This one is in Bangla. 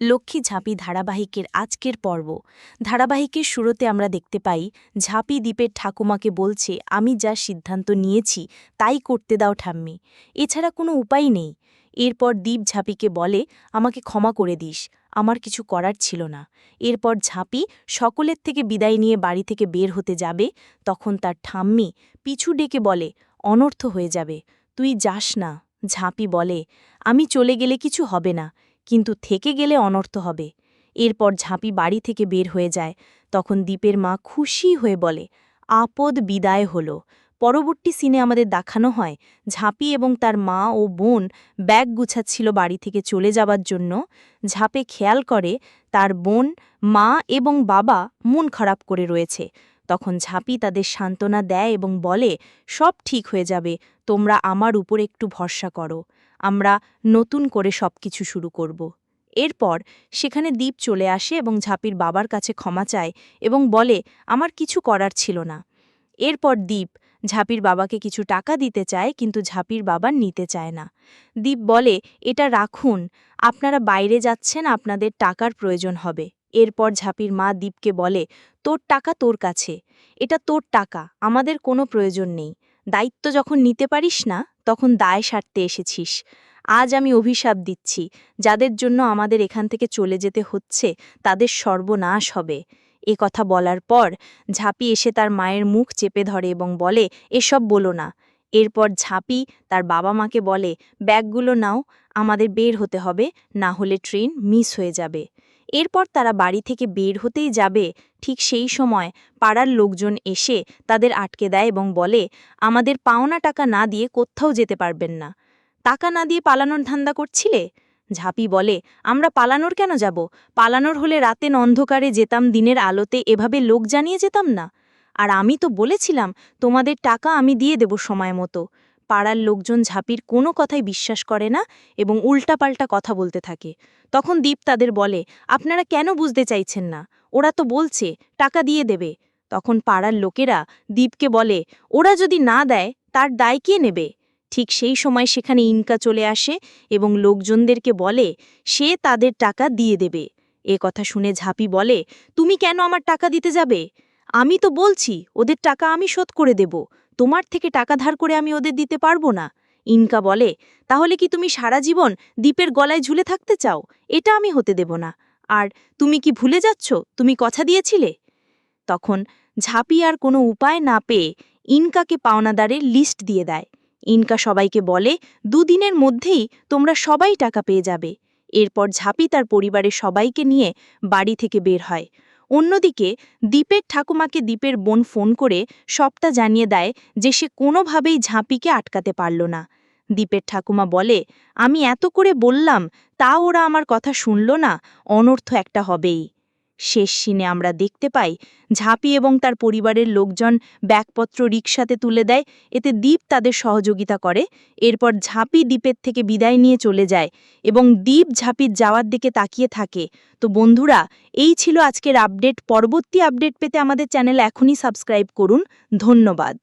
লক্ষ্মী ঝাঁপি ধারাবাহিকের আজকের পর্ব। ধারাবাহিকের শুরুতে আমরা দেখতে পাই, ঝাঁপি দ্বীপের ঠাকুমাকে বলছে, আমি যা সিদ্ধান্ত নিয়েছি, তাই করতে দাও ঠাম্মি। এছাড়া কোনো উপায় নেই। এরপর দ্বীপ ঝাঁপিকে বলে, আমাকে ক্ষমা করে দিস। আমার কিছু করার ছিল না। এরপর ঝাঁপি সকলের থেকে বিদায় নিয়ে বাড়ি থেকে বের হতে যাবে। তখন তার ঠাম্মি পিছু ডেকে বলে, অনর্থ হয়ে যাবে। তুই যাস না। ঝাঁপি বলে, আমি চলে গেলে কিছু হবে না। কিন্তু থেকে গেলে অনর্থ হবে। এরপর ঝাঁপি বাড়ি থেকে বের হয়ে যায়। তখন দ্বীপের মা খুশি হয়ে বলে, আপদ বিদায় হল। পরবর্তী সিনে আমাদের দেখানো হয়। ঝাঁপি এবং তার মা ও বোন ব্যাগ গুছাচ্ছিল বাড়ি থেকে চলে যাবার জন্য। ঝাঁপে খেয়াল করে তার বোন, মা এবং বাবা মন খারাপ করে রয়েছে। তখন ঝাঁপি তাদের সান্ত্বনা দেয় এবং বলে, সব ঠিক হয়ে যাবে। তোমরা আমার উপর একটু ভরসা করো। আমরা নতুন করে সবকিছু শুরু করব। এরপর সেখানে দ্বীপ চলে আসে এবং ঝাঁপির বাবার কাছে ক্ষমা চায় এবং বলে, আমার কিছু করার ছিল না। এরপর দ্বীপ ঝাঁপির বাবাকে কিছু টাকা দিতে চায় কিন্তু ঝাঁপির বাবা নিতে চায় না। দ্বীপ বলে, এটা রাখুন, আপনারা বাইরে যাচ্ছেন, আপনাদের টাকার প্রয়োজন হবে। এরপর ঝাঁপির মা দ্বীপকে বলে, তোর টাকা তোর কাছে, এটা তোর টাকা, আমাদের কোনো প্রয়োজন নেই। দায়িত্ব যখন নিতে পারিস না তখন দায় সারতে এসেছিস। আজ আমি অভিশাপ দিচ্ছি। যাদের জন্য আমাদের এখান থেকে চলে যেতে হচ্ছে, তাদের সর্বনাশ হবে। এ কথা বলার পর ঝাঁপি এসে তার মায়ের মুখ চেপে ধরে এবং বলে, এসব বলো না। এরপর ঝাঁপি তার বাবা মাকে বলে, ব্যাগগুলো নাও, আমাদের বের হতে হবে, না হলে ট্রেন মিস হয়ে যাবে। এরপর তারা বাড়ি থেকে বের হতেই যাবে ঠিক সেই সময় পাড়ার লোকজন এসে তাদের আটকে দেয় এবং বলে, আমাদের পাওনা টাকা না দিয়ে কোথাও যেতে পারবেন না। টাকা না দিয়ে পালানোর ধান্দা করছিলে? ঝাঁপি বলে, আমরা পালানোর কেন যাব? পালানোর হলে রাতেন অন্ধকারে যেতাম, দিনের আলোতে এভাবে লোক জানিয়ে যেতাম না। আর আমি তো বলেছিলাম, তোমাদের টাকা আমি দিয়ে দেব সময় মতো। পাড়ার লোকজন ঝাঁপির কোনো কথাই বিশ্বাস করে না এবং উল্টাপাল্টা কথা বলতে থাকে। তখন দীপ তাদের বলে, আপনারা কেন বুঝতে চাইছেন না? ওরা তো বলছে, টাকা দিয়ে দেবে। তখন পাড়ার লোকেরা দীপকে বলে, ওরা যদি না দেয়, তার দায় কে নেবে? ঠিক সেই সময় সেখানে ইনকা চলে আসে এবং লোকজনদেরকে বলে, সে তাদের টাকা দিয়ে দেবে। এ কথা শুনে ঝাঁপি বলে, তুমি কেন আমার টাকা দিতে যাবে? আমি তো বলছি, ওদের টাকা আমি শোধ করে দেব। তোমার থেকে টাকা ধার করে আমি ওদের দিতে পারব না? ইনকা বলে, তাহলে কি তুমি সারা জীবন দ্বীপের গলায় ঝুলে থাকতে চাও? এটা আমি হতে দেব না। আর তুমি কি ভুলে যাচ্ছ? তুমি কথা দিয়েছিলে? তখন ঝাঁপি আর কোনো উপায় না পেয়ে ইনকাকে পাওনাদারের লিস্ট দিয়ে দেয়। ইনকা সবাইকে বলে, দুদিনের মধ্যেই তোমরা সবাই টাকা পেয়ে যাবে। এরপর ঝাঁপি তার পরিবারের সবাইকে নিয়ে বাড়ি থেকে বের হয়। অন্যদিকে, দীপের ঠাকুমাকে দীপের বোন ফোন করে সবটা জানিয়ে দেয় যে সে কোনোভাবেই ঝাঁপিকে আটকাতে পারল না। দীপের ঠাকুমা বলে, আমি এত করে বললাম, তা ওরা আমার কথা শুনল না, অনর্থ একটা হবেই। শেষ সিনে আমরা দেখতে পাই, ঝাঁপি এবং তার পরিবারের লোকজন ব্যাগপত্র রিকশাতে তুলে দেয়, এতে দ্বীপ তাদের সহযোগিতা করে। এরপর ঝাঁপি দ্বীপের থেকে বিদায় নিয়ে চলে যায় এবং দ্বীপ ঝাঁপির যাওয়ার দিকে তাকিয়ে থাকে। তো বন্ধুরা, এই ছিল আজকের আপডেট। পরবর্তী আপডেট পেতে আমাদের চ্যানেল এখনই সাবস্ক্রাইব করুন। ধন্যবাদ।